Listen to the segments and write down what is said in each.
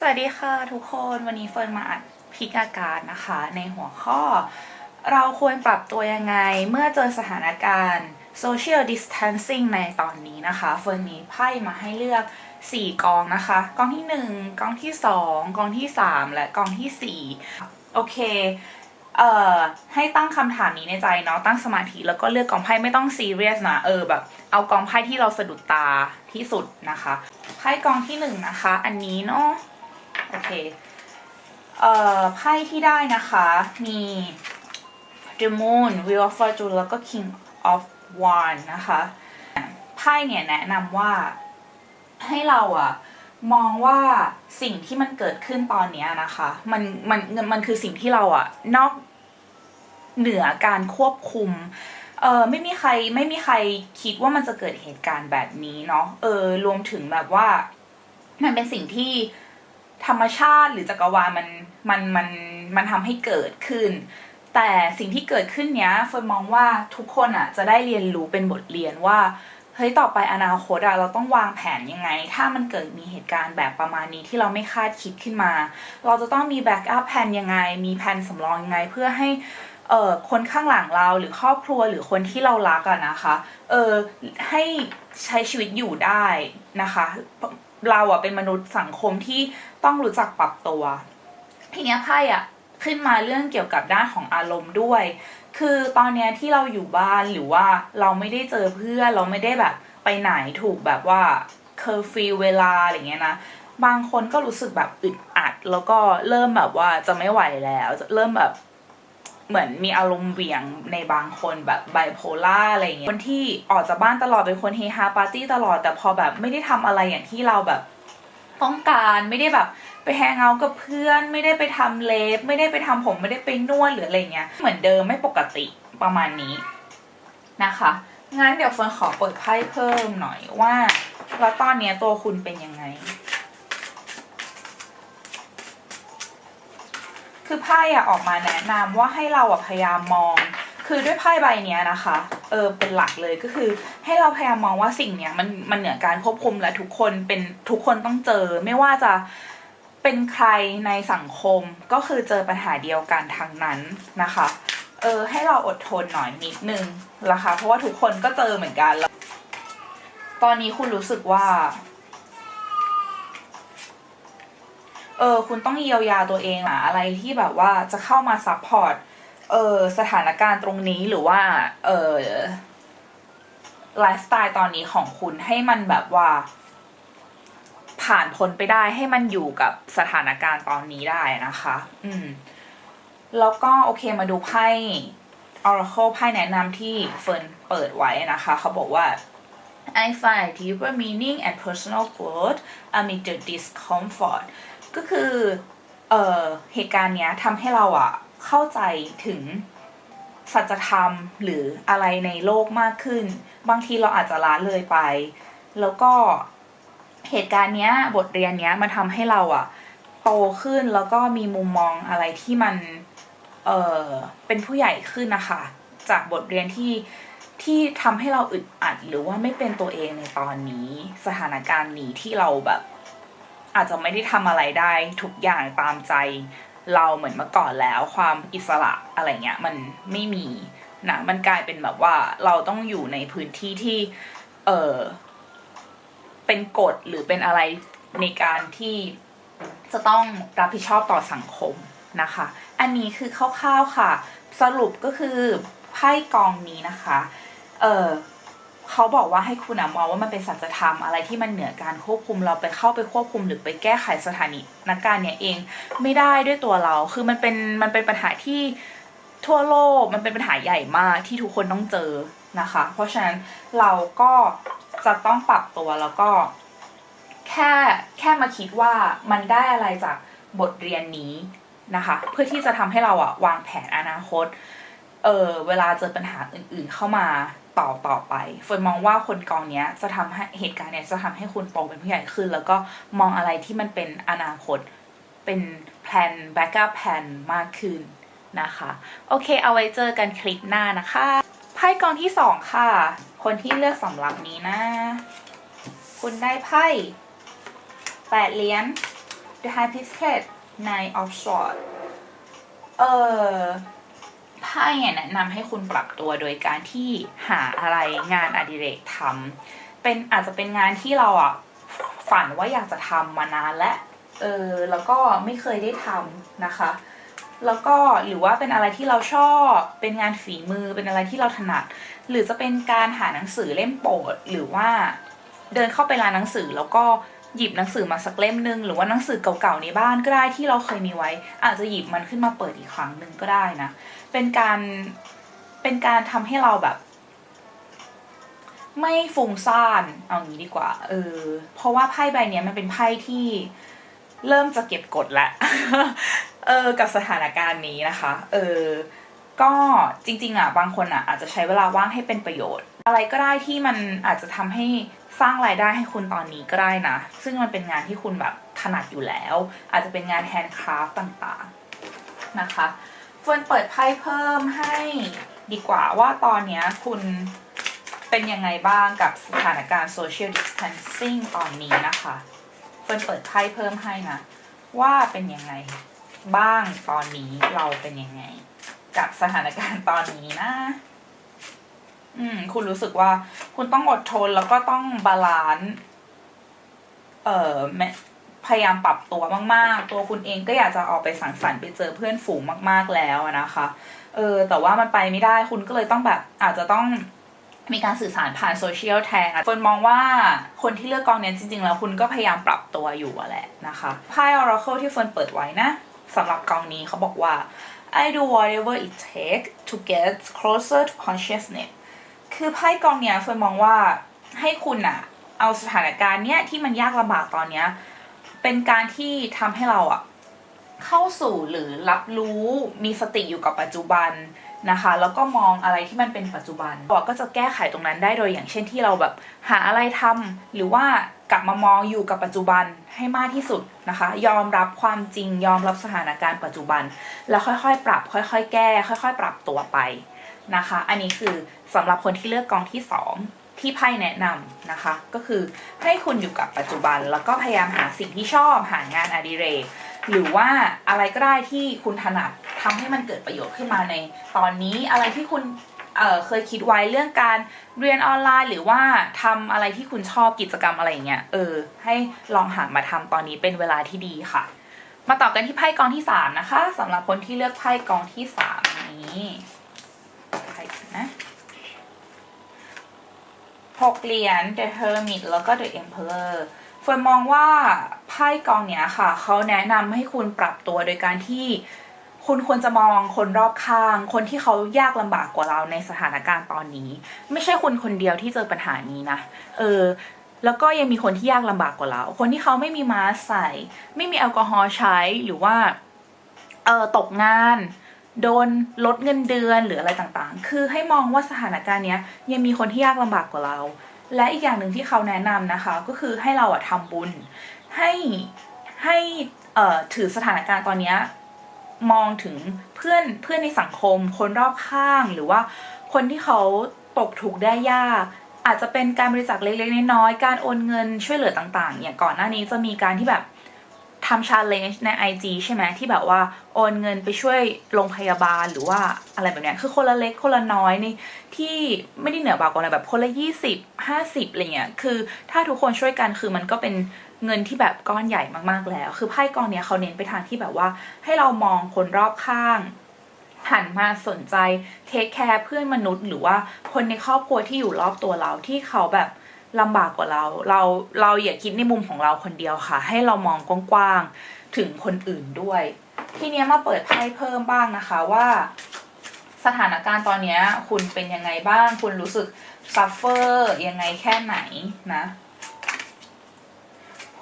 สวัสดีค่ะทุกคนวันนี้เฟิร์นมาอัดพิกอาการนะคะ ในหัวข้อ เราควรปรับตัวยังไงเมื่อเจอสถานการณ์ social distancing ในตอนนี้นะคะ เฟิร์นมีไพ่มาให้เลือก 4 กองนะคะ กองที่ 1 กองที่ 2 กองที่ 3 และกองที่ 4 โอเค เอ่อให้ตั้งคำถามนี้ในใจเนาะตั้งสมาธิแล้วก็เลือกกองไพ่ไม่ต้องซีเรียสนะเออแบบ เอากองไพ่ที่เราสะดุดตาที่สุดนะคะไพ่กองที่หนึ่งนะคะ อันนี้เนาะโอเคเอ่อไพ่ที่ได้นะคะมี The Moon Wheel of Fortune แล้วก็ King of Wands นะคะไพ่เนี่ยแนะนำว่าให้เราอะ มองว่าสิ่งที่มันเกิดขึ้นตอนเนี้ยนะคะ มันมันมันคือสิ่งที่เราอะนอกเหนือการควบคุมเออไม่มีใครไม่มีใครคิดว่ามันจะเกิดเหตุการณ์แบบนี้เนาะเออรวมถึงแบบว่า มันเป็นสิ่งที่ธรรมชาติหรือจักรวาลมันมันมันมันทำให้เกิดขึ้น แต่สิ่งที่เกิดขึ้นเนี้ยเฟิร์นมองว่าทุกคนอะ จะได้เรียนรู้เป็นบทเรียนว่า เฮ้ยต่อไปอนาคตอะเราต้องวางแผนยังไง ถ้ามันเกิดมีเหตุการณ์แบบประมาณนี้ที่เราไม่คาดคิดขึ้นมา เราจะต้องมีแบ็กอัพแผนยังไง มีแผนสำรองยังไงเพื่อให้เอ่อคนข้างหลังเราหรือครอบครัวหรือคนที่เรารักอะนะคะเออให้ใช้ชีวิตอยู่ได้นะคะ เราอะเป็นมนุษย์สังคมที่ต้องรู้จักปรับตัว ทีเนี้ยไพ่อะขึ้นมาเรื่องเกี่ยวกับด้านของอารมณ์ด้วย คือตอนเนี้ยที่เราอยู่บ้านหรือว่าเราไม่ได้เจอเพื่อนเราไม่ได้แบบไปไหนถูกแบบว่าเคอร์ฟิวเวลาอะไรเงี้ยนะบางคนก็รู้สึกแบบอึดอัด แล้วก็เริ่มแบบว่าจะไม่ไหวแล้วจะเริ่มแบบเหมือนมีอารมณ์เหวี่ยงในบางคนแบบไบโพล่าอะไรเงี้ยคนที่ออกจากบ้านตลอดเป็นคนเฮฮาปาร์ตี้ตลอดแต่พอแบบไม่ได้ทำอะไรอย่างที่เราแบบต้องการไม่ได้แบบ ไปแฮงเอาท์กับเพื่อนไม่ได้ไปทำเล็บ ไม่ได้ไปทำผมไม่ได้ไปนวดหรืออะไรเงี้ย เหมือนเดิมไม่ปกติประมาณนี้นะคะงั้นเดี๋ยวเฟิร์นขอเปิดไพ่เพิ่มหน่อยว่าแล้วตอนเนี้ยตัวคุณเป็นยังไง คือไพ่อะออกมาแนะนำว่าให้เราอะพยายามมอง คือด้วยไพ่ใบเนี้ยนะคะ เออเป็นหลักเลยก็คือ ให้เราพยายามมองว่าสิ่งเนี้ยมันมันเหนือการควบคุมและทุกคนเป็นทุกคนต้องเจอไม่ว่าจะ เป็นใครในสังคมก็คือเจอปัญหาเดียวกันทั้งนั้นนะคะ เออให้เราอดทนหน่อยนิดนึงนะคะเพราะว่าทุกคนก็เจอเหมือนกันแล้วตอนนี้คุณรู้สึกว่า เออคุณต้องเยียวยาตัวเองอะอะไรที่แบบว่าจะเข้ามาซัพพอร์ตเออสถานการณ์ตรงนี้หรือว่าเออไลฟ์สไตล์ตอนนี้ของคุณให้มันแบบว่า ผ่านพ้นไปได้ให้มันอยู่กับสถานการณ์ตอนนี้ได้นะคะ อืม แล้วก็โอเคมาดูไพ่ Oracle ไพ่แนะนำที่เฟิร์นเปิดไว้นะคะ เขาบอกว่า I find deeper meaning and personal growth amid the discomfort ก็คือ เอ่อ เหตุการณ์เนี้ยทำให้เราอะเข้าใจถึงสัจธรรมหรืออะไรในโลกมากขึ้น บางทีเราอาจจะละเลยไป แล้วก็ เหตุการณ์เนี้ยบทเรียนเนี้ยมันทำให้เราอะโตขึ้นแล้วก็มีมุมมองอะไรที่มันเออเป็นผู้ใหญ่ขึ้นนะคะ จากบทเรียนที่ที่ทำให้เราอึดอัดหรือว่าไม่เป็นตัวเองในตอนนี้ สถานการณ์นี้ที่เราแบบ อาจจะไม่ได้ทำอะไรได้ทุกอย่างตามใจ เราเหมือนเมื่อก่อนแล้วความอิสระอะไรเงี้ยมันไม่มีนะมันกลายเป็นแบบว่าเราต้องอยู่ในพื้นที่ที่ เออ เป็นกฎหรือเป็นอะไรในการที่จะต้องรับผิดชอบต่อสังคมนะคะ อันนี้คือคร่าวๆค่ะ สรุปก็คือไพ่กองนี้นะคะ เออเขาบอกว่าให้คุณอะมองว่ามันเป็นสัจธรรมอะไรที่มันเหนือการควบคุมเราไปเข้าไปควบคุมหรือไปแก้ไขสถานีนักการเนี้ยเองไม่ได้ด้วยตัวเรา คือมันเป็นมันเป็นปัญหาที่ทั่วโลกมันเป็นปัญหาใหญ่มากที่ทุกคนต้องเจอนะคะ เพราะฉะนั้นเราก็ จะต้องปรับตัวแล้วก็ แค่แค่มาคิดว่ามันได้อะไรจากบทเรียนนี้นะคะ เพื่อที่จะทำให้เราอะวางแผนอนาคตเออเวลาเจอปัญหาอื่นๆเข้ามาต่อต่อไปเฟิร์นมองว่าคนกองเนี้ยจะทำให้เหตุการณ์เนี้ยจะทำให้คุณโตเป็นผู้ใหญ่ขึ้น แล้วก็มองอะไรที่มันเป็นอนาคต เป็นแพลนแบ็กอัพแพลนมากขึ้นนะคะ โอเค เอาไว้เจอกันคลิปหน้านะคะ ไพ่กองที่สองค่ะ คนที่เลือกสำหรับนี้นะ คุณได้ไพ่แปดเหรียญ The High Priestess Nine of Swords เออไพ่เนี่ยแนะนำให้คุณปรับตัวโดยการที่หาอะไรงานอดิเรกทำเป็นอาจจะเป็นงานที่เราอะฝันว่าอยากจะทำมานานและเออแล้วก็ไม่เคยได้ทำนะคะ แล้วก็หรือว่าเป็นอะไรที่เราชอบเป็นงานฝีมือเป็นอะไรที่เราถนัด หรือจะเป็นการหาหนังสือเล่มโปรดหรือว่าเดินเข้าไปร้านหนังสือแล้วก็หยิบหนังสือมาสักเล่มหนึ่งหรือว่าหนังสือเก่าๆในบ้านก็ได้ที่เราเคยมีไว้ อาจจะหยิบมันขึ้นมาเปิดอีกครั้งหนึ่งก็ได้นะ เป็นการเป็นการทำให้เราแบบ ไม่ฟุ้งซ่านเอางี้ดีกว่า เออ เพราะว่าไพ่ใบเนี้ยมันเป็นไพ่ที่เริ่มจะเก็บกดแล้ว เออกับสถานการณ์นี้นะคะ เออก็จริงๆอะบางคนอะอาจจะใช้เวลาว่างให้เป็นประโยชน์ อะไรก็ได้ที่มันอาจจะทำให้สร้างรายได้ให้คุณตอนนี้ก็ได้นะ ซึ่งมันเป็นงานที่คุณแบบถนัดอยู่แล้ว อาจจะเป็นงานแฮนด์คราฟต์ต่างๆนะคะเฟิร์นเปิดไพ่เพิ่มให้ดีกว่าว่าตอนนี้คุณเป็นยังไงบ้างกับสถานการณ์ social distancing ตอนนี้นะคะเฟิร์นเปิดไพ่เพิ่มให้นะ ว่าเป็นยังไง บ้างตอนนี้เราเป็นยังไง กับสถานการณ์ตอนนี้นะ อืม คุณรู้สึกว่า คุณต้องอดทนแล้วก็ต้องบาลานซ์เอ่อพยายามปรับตัวมาก ๆ ตัวคุณเองก็อยากจะออกไปสังสรรค์ไปเจอเพื่อนฝูงมาก ๆแล้วนะคะ เออ แต่ว่ามันไปไม่ได้ คุณก็เลยต้องแบบ อาจจะต้องมีการสื่อสารผ่านโซเชียลแทนคนมองว่าคนที่เลือกกองเนี้ยจริง ๆ แล้วคุณก็พยายามปรับตัวอยู่แหละนะคะไพ่ Oracle ที่เฟิร์นเปิดไว้นะ สำหรับกองนี้เขาบอกว่า I do whatever it takes to get closer to consciousness คือไพ่กองเนี้ยเฟิร์นมองว่าให้คุณอะเอาสถานการณ์เนี้ยที่มันยากลำบากตอนเนี้ยเป็นการที่ทำให้เราอะเข้าสู่หรือรับรู้มีสติอยู่กับปัจจุบันนะคะแล้วก็มองอะไรที่มันเป็นปัจจุบันก็จะแก้ไขตรงนั้นได้โดยอย่างเช่นที่เราแบบหาอะไรทำหรือว่า กลับมามองอยู่กับปัจจุบันให้มากที่สุดนะคะ ยอมรับความจริงยอมรับสถานการณ์ปัจจุบัน แล้วค่อยๆ ปรับ ค่อยๆ แก้ ค่อย ๆ ปรับตัวไปนะคะ อันนี้คือสำหรับคนที่เลือกกองที่ 2 ที่ไพ่แนะนำนะคะ ก็คือให้คุณอยู่กับปัจจุบัน แล้วก็พยายามหาสิ่งที่ชอบหางานอดิเรกหรือว่าอะไรก็ได้ที่คุณถนัดทำให้มันเกิดประโยชน์ขึ้นมาในตอนนี้อะไรที่คุณ เเคยคิดไว้เรื่องการเรียนออนไลน์หรือว่าทำอะไรที่คุณชอบกิจกรรมอะไรอย่างเงี้ยเออ ให้ลองหามาทำตอนนี้เป็นเวลาที่ดีค่ะ มาต่อกันที่ไพ่กองที่สามนะคะสำหรับคนที่เลือกไพ่กองที่สามนี้ไพ่นะหกเหรียญ The Hermit แล้วก็ The Emperor เฟิร์นมองว่าไพ่กองเนี้ยค่ะ เขาแนะนำให้คุณปรับตัวโดยการที่ คุณควรจะมองคนรอบข้าง คนที่เขายากลำบากกว่าเราในสถานการณ์ตอนนี้ ไม่ใช่คุณคนเดียวที่เจอปัญหานี้นะ เออ แล้วก็ยังมีคนที่ยากลำบากกว่าเรา คนที่เขาไม่มีมาสใส่ ไม่มีแอลกอฮอล์ใช้หรือว่าเออตกงาน โดนลดเงินเดือนหรืออะไรต่างๆ คือให้มองว่าสถานการณ์เนี้ยยังมีคนที่ยากลำบากกว่าเรา และอีกอย่างหนึ่งที่เขาแนะนำนะคะ ก็คือให้เราอะทำบุญ ให้ให้เออถือสถานการณ์ตอนเนี้ย มองถึงเพื่อนเพื่อนในสังคม คนรอบข้าง หรือว่าคนที่เขาตกถูกข์ได้ยาก อาจจะเป็นการบริจาคเล็กๆน้อยๆการโอนเงินช่วยเหลือต่างๆ อย่างก่อนหน้านี้จะมีการที่แบบทำชาเลนจ์ใน IG ใช่ไหมที่แบบว่าโอนเงินไปช่วยโรงพยาบาลหรือว่าอะไรแบบเนี้ยคือคนละเล็กคนละน้อยในที่ไม่ได้เหนือบากว่าอะไรแบบคนละยี่สิบห้าสิบอะไรเงี้ยคือถ้าทุกคนช่วยกันคือมันก็เป็น เงินที่แบบก้อนใหญ่มากๆแล้ว คือไพ่กองเนี้ยเขาเน้นไปทางที่แบบว่า ให้เรามองคนรอบข้างหันมาสนใจเทคแคร์เพื่อนมนุษย์ หรือว่าคนในครอบครัวที่อยู่รอบตัวเราที่เขาแบบลำบากกว่าเรา เราเราอย่าคิดในมุมของเราคนเดียวค่ะ ให้เรามองกว้างๆถึงคนอื่นด้วย ทีนี้มาเปิดไพ่เพิ่มบ้างนะคะว่าสถานการณ์ตอนนี้คุณเป็นยังไงบ้าง คุณรู้สึกซัฟเฟอร์ยังไงแค่ไหนนะ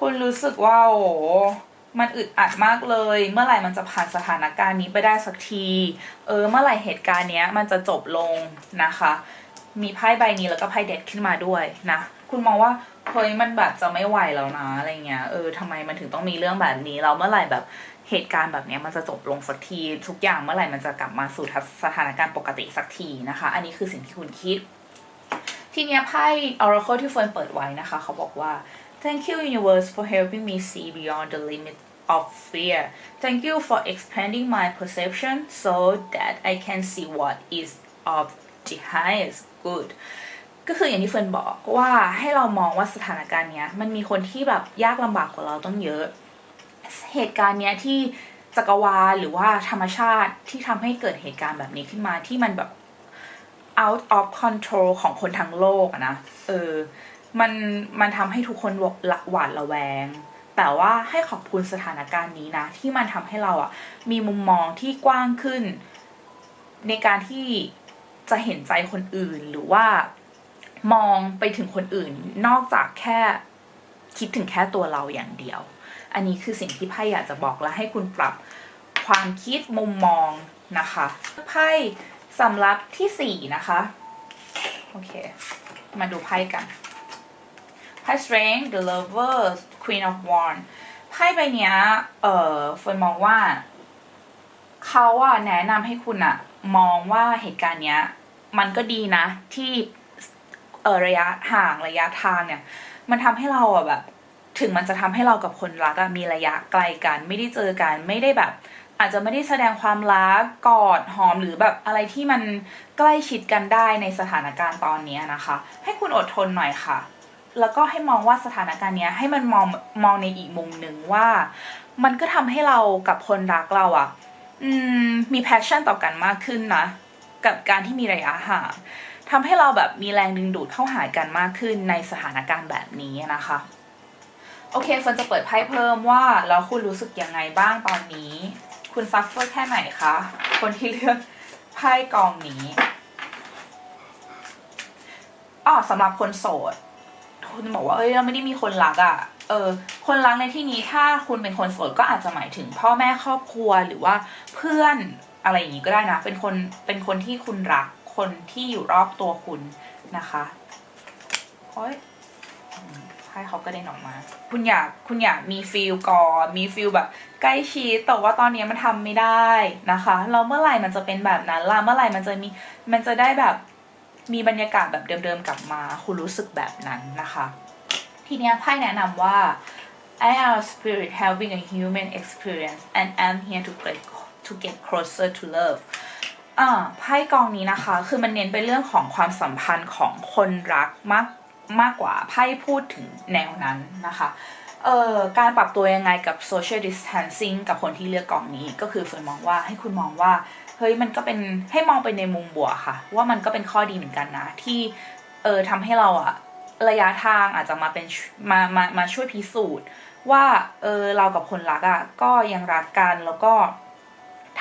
คุณรู้สึกว่าโอ้มันอึดอัดมากเลย เมื่อไหร่มันจะผ่านสถานการณ์นี้ไปได้สักที เออ เมื่อไหร่เหตุการณ์เนี้ยมันจะจบลงนะคะ มีไพ่ใบนี้แล้วก็ไพ่เด็ดขึ้นมาด้วยนะ คุณมองว่าเฮ้ยมันแบบจะไม่ไหวแล้วนะอะไรเงี้ย เออทำไมมันถึงต้องมีเรื่องแบบนี้เราเมื่อไหร่แบบเหตุการณ์แบบเนี้ยมันจะจบลงสักที ทุกอย่างเมื่อไหร่มันจะกลับมาสู่สถานการณ์ปกติสักทีนะคะ อันนี้คือสิ่งที่คุณคิด ทีเนี้ยไพ่ Oracle ที่เฟิร์นเปิดไว้นะคะ เขาบอกว่า Thank you universe for helping me see beyond the limit of fear Thank you for expanding my perception so that I can see what is of the highest good ก็คืออย่างที่เฟิร์นบอกว่าให้เรามองว่าสถานการณ์เนี้ยมันมีคนที่แบบยากลำบากกว่าเราต้องเยอะ เหตุการณ์เนี้ยที่จักรวาลหรือว่าธรรมชาติที่ทำให้เกิดเหตุการณ์แบบนี้ขึ้นมาที่มันแบบ out of control ของคนทั้งโลกอะนะ เออ มันมันทำให้ทุกคนหวาดระแวง แต่ว่าให้ขอบคุณสถานการณ์นี้นะ ที่มันทำให้เราอะมีมุมมองที่กว้างขึ้น ในการที่จะเห็นใจคนอื่นหรือว่ามองไปถึงคนอื่น นอกจากแค่คิดถึงแค่ตัวเราอย่างเดียว อันนี้คือสิ่งที่ไพ่อยากจะบอกและให้คุณปรับความคิดมุมมองนะคะไพ่สำรับที่สี่นะคะ โอเค มาดูไพ่กัน ไพ่ strength the lover queen of wands ไพ่ใบเนี้ยเอ่อเฟิร์นมองว่าเขาอะแนะนำให้คุณอะมองว่าเหตุการณ์เนี้ย มันก็ดีนะที่เออระยะห่างระยะทางเนี่ย มันทำให้เราอะแบบ ถึงมันจะทำให้เรากับคนรักอะมีระยะไกลกัน ไม่ได้เจอกันไม่ได้แบบอาจจะไม่ได้แสดงความรักกอดหอมหรือแบบอะไรที่มันใกล้ชิดกันได้ในสถานการณ์ตอนนี้นะคะ ให้คุณอดทนหน่อยค่ะ แล้วก็ให้มองว่าสถานการณ์เนี้ยให้มันมองมองในอีกมุมหนึ่งว่า มันก็ทำให้เรากับคนรักเราอะอืมมีแพชชั่นต่อกันมากขึ้นนะ กับการที่มีระยะห่างทำให้เราแบบมีแรงดึงดูดเข้าหากันมากขึ้นในสถานการณ์แบบนี้นะคะ โอเคเฟิร์นจะเปิดไพ่เพิ่มว่า แล้วคุณรู้สึกยังไงบ้างตอนนี้ คุณซัฟเฟอร์แค่ไหนคะ คนที่เลือกไพ่กองนี้อ๋อสำหรับคนโสด คุณบอกว่าเอ้ยเราไม่ได้มีคนรักอะ่ะเออคนรักในที่นี้ถ้าคุณเป็นคนโสดก็อาจจะหมายถึงพ่อแม่ครอบครัวหรือว่าเพื่อนอะไรอย่างนี้ก็ได้นะ เป็นคนเป็นคนที่คุณรักคนที่อยู่รอบตัวคุณนะคะโอ้ยอืมไพ่เขาก็เด้นออกมา คุณอยากคุณอยากมีฟิลก่อนมีฟิลแบบ ใกล้ชิดแต่ว่าตอนนี้มันทำไม่ได้นะคะแล้วเมื่อไหร่มันจะเป็นแบบนั้นล่ะเมื่อไหร่มันจะมีมันจะได้แบบ มีบรรยากาศแบบเดิมๆกลับมา คุณรู้สึกแบบนั้นนะคะ ทีเนี้ยไพ่แนะนำว่า I am a spirit having a human experience and am here to get to get closer to love อ่าไพ่กองนี้นะคะ คือมันเน้นไปเรื่องของความสัมพันธ์ของคนรักมากมากกว่าไพ่พูดถึงแนวนั้นนะคะเอ่อการปรับตัวยังไงกับ social distancing กับคนที่เลือกกองนี้ก็คือเฟิร์นมองว่าให้คุณมองว่า เฮ้ยมันก็เป็นให้มองไปในมุมบวกค่ะ ว่ามันก็เป็นข้อดีเหมือนกันนะ ที่เออทำให้เราอะระยะทางอาจจะมาเป็นมามามาช่วยพิสูจน์ ว่าเออเรากับคนรักอะก็ยังรักกันแล้วก็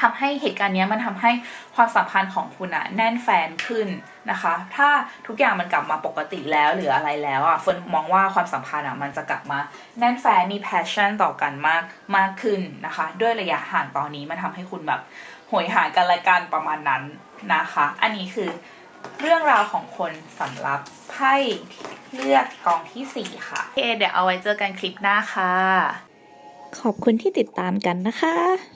ทำให้เหตุการณ์นี้มันทำให้ความสัมพันธ์ของคุณอะแน่นแฟนขึ้นนะคะ ถ้าทุกอย่างมันกลับมาปกติแล้วหรืออะไรแล้วอะเฟิร์นมองว่าความสัมพันธ์อะมันจะกลับมาแน่นแฟนมี passion ต่อกันมากมากขึ้นนะคะ ด้วยระยะห่างตอนนี้มันทำให้คุณแบบ หยหากันและกันประมาณนั้นนะคะ อันนี้คือเรื่องราวของคนสำหรับไพ่เลือกกองที่ 4 ค่ะโอเคเดี๋ยวเอาไว้เจอกันคลิปหน้าค่ะ ขอบคุณที่ติดตามกันนะคะ